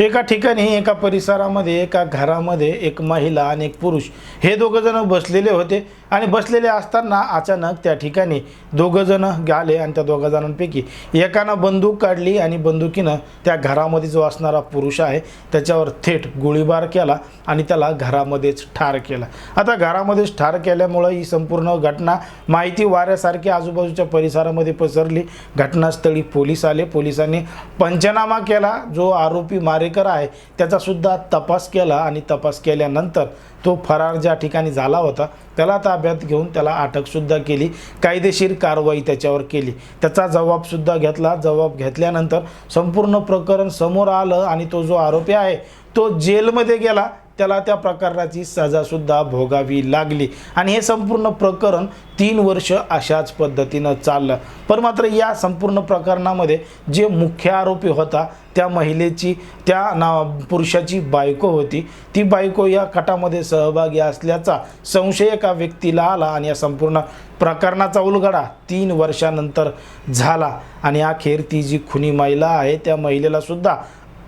एका ठिकाणी एका परिसरामध्ये एका घरामध्ये एक महिला आणि एक पुरुष हे दोघं जण बसलेले होते. आणि बसलेले असताना अचानक त्या ठिकाणी दोघंजणं गाले आणि त्या दोघा जणांपैकी एकानं बंदूक काढली आणि बंदुकीनं त्या घरामध्ये जो असणारा पुरुष आहे त्याच्यावर थेट गोळीबार केला आणि त्याला घरामध्येच ठार केला. आता घरामध्येच ठार केल्यामुळं ही संपूर्ण घटना माहिती वाऱ्यासारखी आजूबाजूच्या परिसरामध्ये पसरली. घटनास्थळी पोलीस आले. पोलिसांनी पंचनामा केला. जो आरोपी मारेकर आहे त्याचासुद्धा तपास केला आणि तपास केल्यानंतर तो फरार ज्या ठिकाणी झाला होता त्याला ताब्यात घेऊन त्याला अटकसुद्धा केली कायदेशीर कारवाई त्याच्यावर केली. त्याचा जबाबसुद्धा घेतला. जबाब घेतल्यानंतर संपूर्ण प्रकरण समोर आलं आणि तो जो आरोपी आहे तो जेलमध्ये गेला. त्याला त्या प्रकाराची सजासुद्धा भोगावी लागली. आणि हे संपूर्ण प्रकरण तीन वर्ष अशाच पद्धतीनं चाललं. पण मात्र या संपूर्ण प्रकरणामध्ये जे मुख्य आरोपी होता त्या महिलेची त्या ना पुरुषाची बायको होती. ती बायको या कटामध्ये सहभागी असल्याचा संशय एका व्यक्तीला आला आणि या संपूर्ण प्रकरणाचा उलगडा तीन वर्षानंतर झाला. आणि अखेर ती जी खुनी महिला आहे त्या महिलेलासुद्धा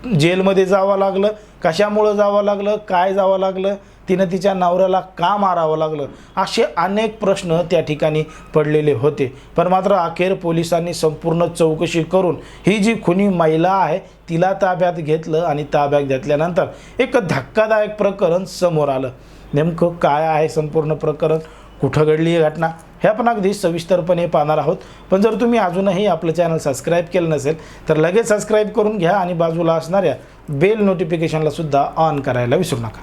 जेलमध्ये जावं लागलं कशामुळं जावं लागलं काय जावं लागलं तिनं तिच्या नवऱ्याला का मारावं लागलं असे अनेक प्रश्न त्या ठिकाणी पडलेले होते. पण मात्र अखेर पोलिसांनी संपूर्ण चौकशी करून ही जी खुनी महिला आहे तिला ताब्यात घेतलं आणि ताब्यात घेतल्यानंतर एक धक्कादायक प्रकरण समोर आलं. नेमकं काय आहे संपूर्ण प्रकरण? कुठं घडली ही घटना? हे आपण अगदी सविस्तरपणे पाहणार आहोत. पण जर तुम्ही अजूनही आपलं चॅनल सबस्क्राईब केलं नसेल तर लगेच सबस्क्राईब करून घ्या आणि बाजूला असणाऱ्या बेल नोटिफिकेशनला सुद्धा ऑन करायला विसरू नका.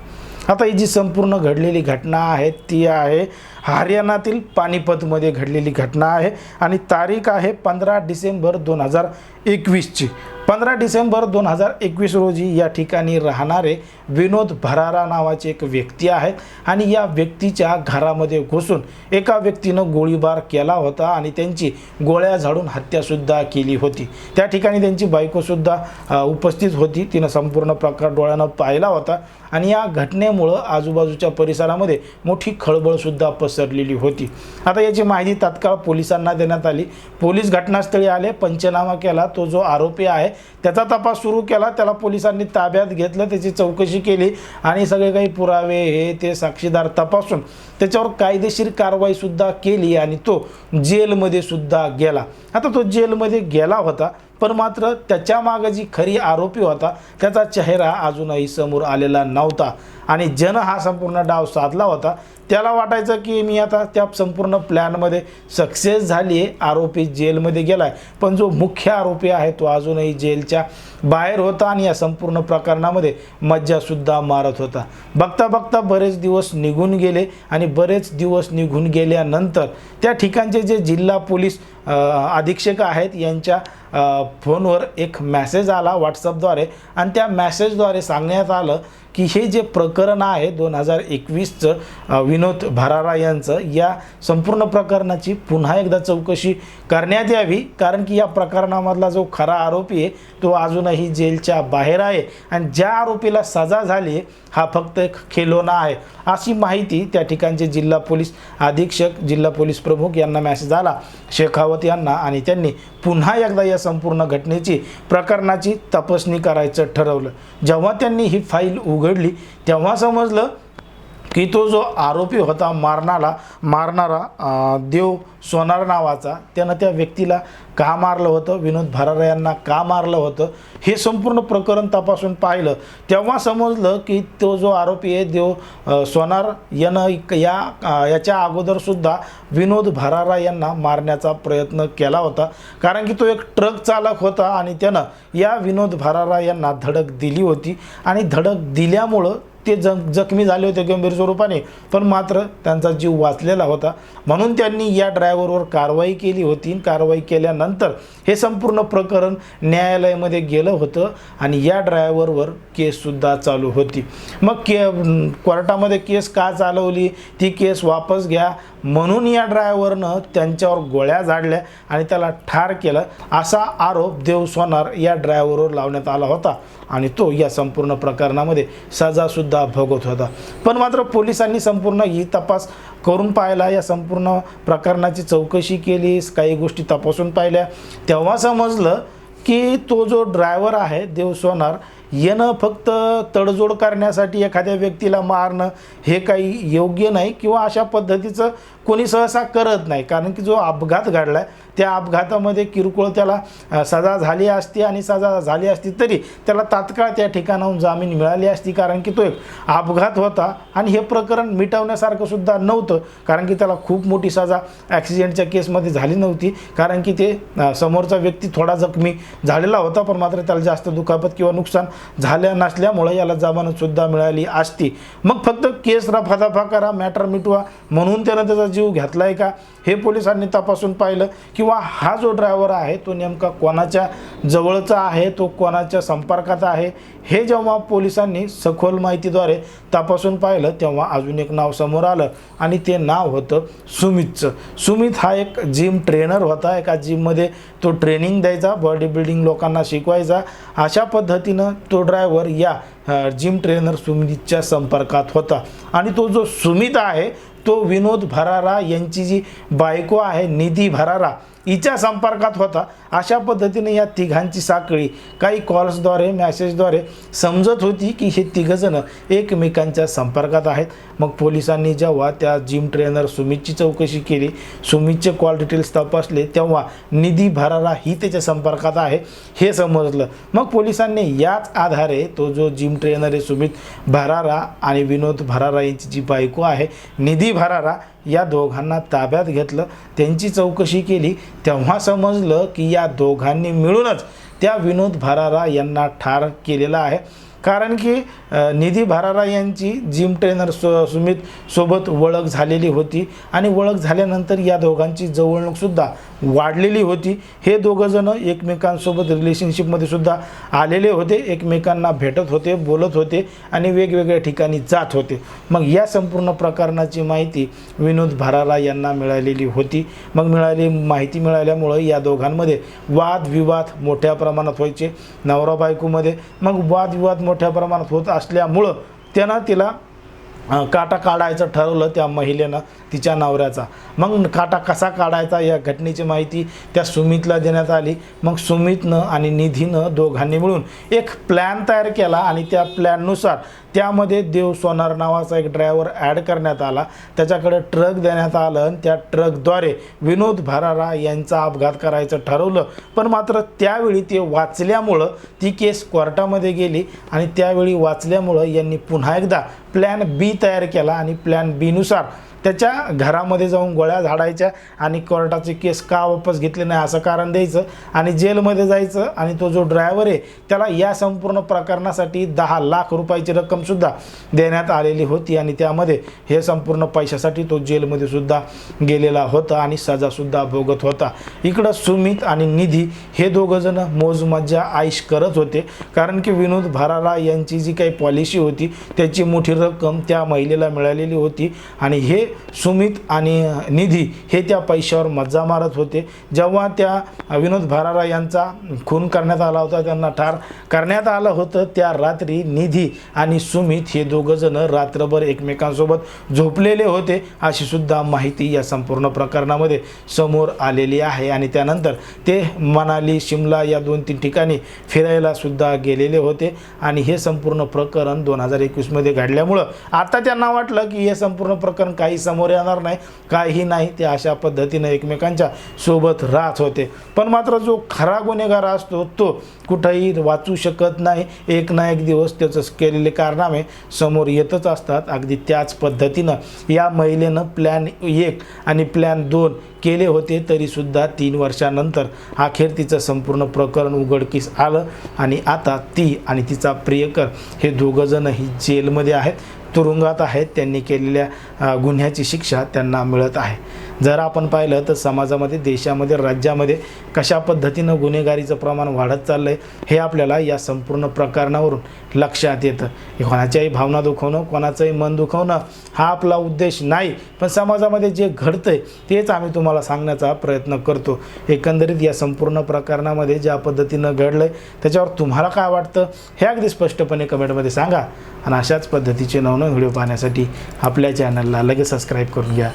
आता ही जी संपूर्ण घडलेली घटना आहे ती आहे हरियाणातील पानिपतमध्ये घडलेली घटना आहे आणि तारीख आहे पंधरा डिसेंबर दोन हजार एकवीसची. पंधरा डिसेंबर दोन हजार एकवीस रोजी या ठिकाणी राहणारे विनोद भरारा नावाचे एक व्यक्ती आहेत आणि या व्यक्तीच्या घरामध्ये घुसून एका व्यक्तीनं गोळीबार केला होता आणि त्यांची गोळ्या झाडून हत्यासुद्धा केली होती. त्या ठिकाणी त्यांची बायकोसुद्धा उपस्थित होती. तिनं संपूर्ण प्रकार डोळ्यानं पाहिला होता. आणि या घटनेमुळं आजूबाजूच्या परिसरामध्ये मोठी खळबळसुद्धा पसरलेली होती. आता याची माहिती तात्काळ पोलिसांना देण्यात आली. पोलीस घटनास्थळी आले पंचनामा केला तो जो आरोपी आहे त्याचा तपास सुरू केला त्याला पोलिसांनी ताब्यात घेतलं त्याची चौकशी केली आणि सगळे काही पुरावे हे ते साक्षीदार तपासून त्याच्यावर कायदेशीर कारवाईसुद्धा केली आणि तो जेलमध्ये सुद्धा गेला. आता तो जेलमध्ये गेला होता पण मात्र त्याच्यामागं जी खरी आरोपी होता त्याचा चेहरा अजूनही समोर आलेला नव्हता. आणि जन हा संपूर्ण डाव साधला होता. त्याला वाटायचं की मी आता त्या संपूर्ण प्लॅनमध्ये सक्सेस झाली आहे आरोपी जेलमध्ये गेला आहे पण जो मुख्य आरोपी आहे तो अजूनही जेलच्या बाहेर होता आणि या संपूर्ण प्रकरणामध्ये मज्जासुद्धा मारत होता. बघता बघता बरेच दिवस निघून गेले आणि बरेच दिवस निघून गेल्यानंतर त्या ठिकाणचे जे जिल्हा पोलीस अधीक्षक आहेत यांच्या फोनवर एक मॅसेज आला व्हॉट्सअपद्वारे आणि त्या मॅसेजद्वारे सांगण्यात आलं की हे जे प्रकरण आहे दोन हजार एकवीसचं विनोद भरारा यांचं या संपूर्ण प्रकरणाची पुन्हा एकदा चौकशी करण्यात यावी कारण की या प्रकरणामधला जो खरा आरोपी आहे तो अजूनही जेलच्या बाहेर आहे आणि ज्या आरोपीला सजा झाली हा फक्त एक खेलोना आहे. अशी माहिती त्या ठिकाणचे जिल्हा पोलीस अधीक्षक जिल्हा पोलीस प्रमुख यांना मॅसेज आला. शेखावत यांना आणि त्यांनी पुन्हा एकदा या संपूर्ण घटनेची प्रकरणाची तपासणी करायचं ठरवलं. जेव्हा त्यांनी ही फाईल उघड उघडली तेव्हा समजलं की तो जो आरोपी होता मारणाला मारणारा देव सोनार नावाचा त्यानं त्या व्यक्तीला का मारलं होतं? विनोद भरारा यांना का मारलं होतं? हे संपूर्ण प्रकरण तपासून पाहिलं. तेव्हा समजलं की तो जो आरोपी आहे देव सोनार यानं या याच्या अगोदरसुद्धा विनोद भरारा यांना मारण्याचा प्रयत्न केला होता. कारण की तो एक ट्रक चालक होता आणि त्यानं या विनोद भरारा यांना धडक दिली होती. आणि धडक दिल्यामुळं ते ज जखमी झाले होते गंभीर स्वरूपाने पण मात्र त्यांचा जीव वाचलेला होता. म्हणून त्यांनी या ड्रायव्हरवर कारवाई केली होती. कारवाई केल्यानंतर हे संपूर्ण प्रकरण न्यायालयामध्ये गेलं होतं आणि या ड्रायव्हरवर केससुद्धा चालू होती. मग के कोर्टामध्ये केस का चालवली? ती केस वापस घ्या. म्हणून या ड्रायव्हरनं त्यांच्यावर गोळ्या झाडल्या आणि त्याला ठार केलं असा आरोप देव सोनार या ड्रायव्हरवर लावण्यात आला होता. आणि तो या संपूर्ण प्रकरणामध्ये सजासुद्धा भोगत होता. पण मात्र पोलिसांनी संपूर्ण ही तपास करून पाहिला. या संपूर्ण प्रकरणाची चौकशी केली काही गोष्टी तपासून पाहिल्या. तेव्हा समजलं की तो जो ड्रायव्हर आहे देव सोनार येणं फक्त तडजोड करण्यासाठी एखाद्या व्यक्तीला मारणं हे काही योग्य नाही किंवा अशा पद्धतीचं कोणी सहसा करत नाही. कारण की जो अपघात घडला आहे त्या अपघातामध्ये किरकोळ त्याला सजा झाली असती आणि सजा झाली असती तरी त्याला तात्काळ त्या ठिकाणाहून जामीन मिळाली असती. कारण की तो एक अपघात होता आणि हे प्रकरण मिटवण्यासारखं सुद्धा नव्हतं. कारण की त्याला खूप मोठी सजा ॲक्सिडेंटच्या केसमध्ये झाली नव्हती. कारण की ते समोरचा व्यक्ती थोडा जखमी झालेला होता पण मात्र त्याला जास्त दुखापत किंवा नुकसान झाल्या नसल्यामुळं याला जमानतसुद्धा मिळाली असती. मग फक्त केस रफादफा करा मॅटर मिटवा म्हणून त्यानं त्याचा जीव घेतला आहे का? हे पोलिसांनी तपासून पाहिलं. किंवा हा जो ड्रायव्हर आहे तो नेमका कोणाच्या जवळचा आहे? तो कोणाच्या संपर्कात आहे? हे जेव्हा पोलिसांनी सखोल माहितीद्वारे तपासून पाहिलं तेव्हा अजून एक नाव समोर आलं आणि ते नाव होतं सुमितचं. सुमित हा एक जिम ट्रेनर होता. एका जिममध्ये तो ट्रेनिंग द्यायचा बॉडी बिल्डिंग लोकांना शिकवायचा. अशा पद्धतीनं तो ड्रायव्हर या जिम ट्रेनर सुमितच्या संपर्कात होता. आणि तो जो सुमित आहे तो विनोद भरारा यांची जी बायको आहे निधी भरारा हिच्या संपर्कात होता. अशा पद्धतीने या तिघांची साखळी काही कॉल्सद्वारे मॅसेजद्वारे समजत होती की हे तिघंजणं एकमेकांच्या संपर्कात आहेत. मग पोलिसांनी जेव्हा त्या जिम ट्रेनर सुमितची चौकशी केली सुमितचे कॉल डिटेल्स तपासले तेव्हा निधी भरारा ही त्याच्या संपर्कात आहे हे समजलं. मग पोलिसांनी याच आधारे तो जो जिम ट्रेनर आहे सुमित भरारा आणि विनोद भरारा यांची जी बायको आहे निधी भरारा या दोघांना ताब्यात घेतलं. त्यांची चौकशी केली. तेव्हा समजलं की या दोघांनी मिळूनच त्या विनोद भरारा यांना ठार केलेला आहे. कारण की निधी भरारा यांची जिम ट्रेनर सु सुमित सोबत ओळख झालेली होती आणि ओळख झाल्यानंतर या दोघांची जवळणूकसुद्धा वाढलेली होती. हे दोघंजणं एकमेकांसोबत रिलेशनशिपमध्ये सुद्धा आलेले होते एकमेकांना भेटत होते बोलत होते आणि वेगवेगळ्या ठिकाणी जात होते. मग या संपूर्ण प्रकरणाची माहिती विनोद भरारा यांना मिळालेली होती. मग मिळाली माहिती मिळाल्यामुळं या दोघांमध्ये वादविवाद मोठ्या प्रमाणात व्हायचे. नवरा बायकोमध्ये मग वादविवाद मोठ्या प्रमाणात होत असल्यामुळं त्यांना तिला काटा काढायचं ठरवलं त्या महिलेनं तिच्या नवऱ्याचा. मग काटा कसा काढायचा या घटनेची माहिती त्या सुमितला देण्यात आली. मग सुमितनं आणि निधीनं दोघांनी मिळून एक प्लॅन तयार केला आणि त्या प्लॅननुसार त्यामध्ये देव सोनार नावाचा एक ड्रायव्हर ॲड करण्यात आला. त्याच्याकडे ट्रक देण्यात आलं आणि त्या ट्रकद्वारे विनोद भरारा यांचा अपघात करायचं ठरवलं. पण मात्र त्यावेळी ते वाचल्यामुळं ती केस कोर्टामध्ये गेली आणि त्यावेळी वाचल्यामुळं यांनी पुन्हा एकदा प्लॅन बी तयार केला आणि प्लॅन बीनुसार त्याच्या घरामध्ये जाऊन गोळ्या झाडायच्या आणि कोर्टाचे केस का वापस घेतले नाही असं कारण द्यायचं आणि जेलमध्ये जायचं आणि तो जो ड्रायव्हर आहे त्याला या संपूर्ण प्रकरणासाठी दहा लाख रुपयाची रक्कमसुद्धा देण्यात आलेली होती आणि त्यामध्ये हे संपूर्ण पैशासाठी तो जेलमध्ये सुद्धा गेलेला होता आणि सजासुद्धा भोगत होता. इकडं सुमित आणि निधी हे दोघंजणं मोजमज्जा आईश करत होते कारण की विनोद भराला यांची जी काही पॉलिसी होती त्याची मोठी रक्कम त्या महिलेला मिळालेली होती आणि हे सुमित आणि निधी हे त्या पैशावर मज्जा मारत होते. जेव्हा त्या विनोद भरारा यांचा खून करण्यात आला होता त्यांना ठार करण्यात आलं होतं त्या रात्री निधी आणि सुमित हे दोघंजणं रात्रभर एकमेकांसोबत झोपलेले होते अशी सुद्धा माहिती या संपूर्ण प्रकरणामध्ये समोर आलेली आहे. आणि त्यानंतर ते मनाली शिमला या दोन तीन ठिकाणी फिरायला सुद्धा गेलेले होते. आणि हे संपूर्ण प्रकरण दोन हजार एकवीसमध्ये घडल्यामुळं आता त्यांना वाटलं की हे संपूर्ण प्रकरण काही समोर येणार नाही काही नाही ते अशा पद्धतीनं एकमेकांच्या सोबत राहत होते. पण मात्र जो खरा गुन्हेगार असतो तो कुठंही वाचू शकत नाही. एक ना एक दिवस त्याचं केलेले कारनामे समोर येतच असतात. अगदी त्याच पद्धतीनं या महिलेनं प्लॅन एक आणि प्लॅन दोन केले होते तरीसुद्धा तीन वर्षानंतर अखेर तिचं संपूर्ण प्रकरण उघडकीस आलं आणि आता ती आणि तिचा प्रियकर हे दोघंजणही जेलमध्ये आहेत. तुरुंगात आहेत त्यांनी केलेल्या गुन्ह्याची शिक्षा त्यांना मिळत आहे. जर आपण पाहिलं तर समाजामध्ये देशामध्ये राज्यामध्ये कशा पद्धतीनं गुन्हेगारीचं प्रमाण वाढत चाललं आहे हे आपल्याला या संपूर्ण प्रकरणावरून लक्षात येतं. कोणाच्याही भावना दुखवणं कोणाचंही मन दुखवणं हा आपला उद्देश नाही. पण समाजामध्ये जे घडतं तेच आम्ही तुम्हाला सांगण्याचा प्रयत्न करतो. एकंदरीत या संपूर्ण प्रकरणामध्ये ज्या पद्धतीनं घडलं आहे त्याच्यावर तुम्हाला काय वाटतं हे अगदी स्पष्टपणे कमेंटमध्ये सांगा. आणि अशाच पद्धतीचे नवनवीन व्हिडिओ पाहण्यासाठी आपल्या चॅनलला लगेच सबस्क्राईब करून घ्या.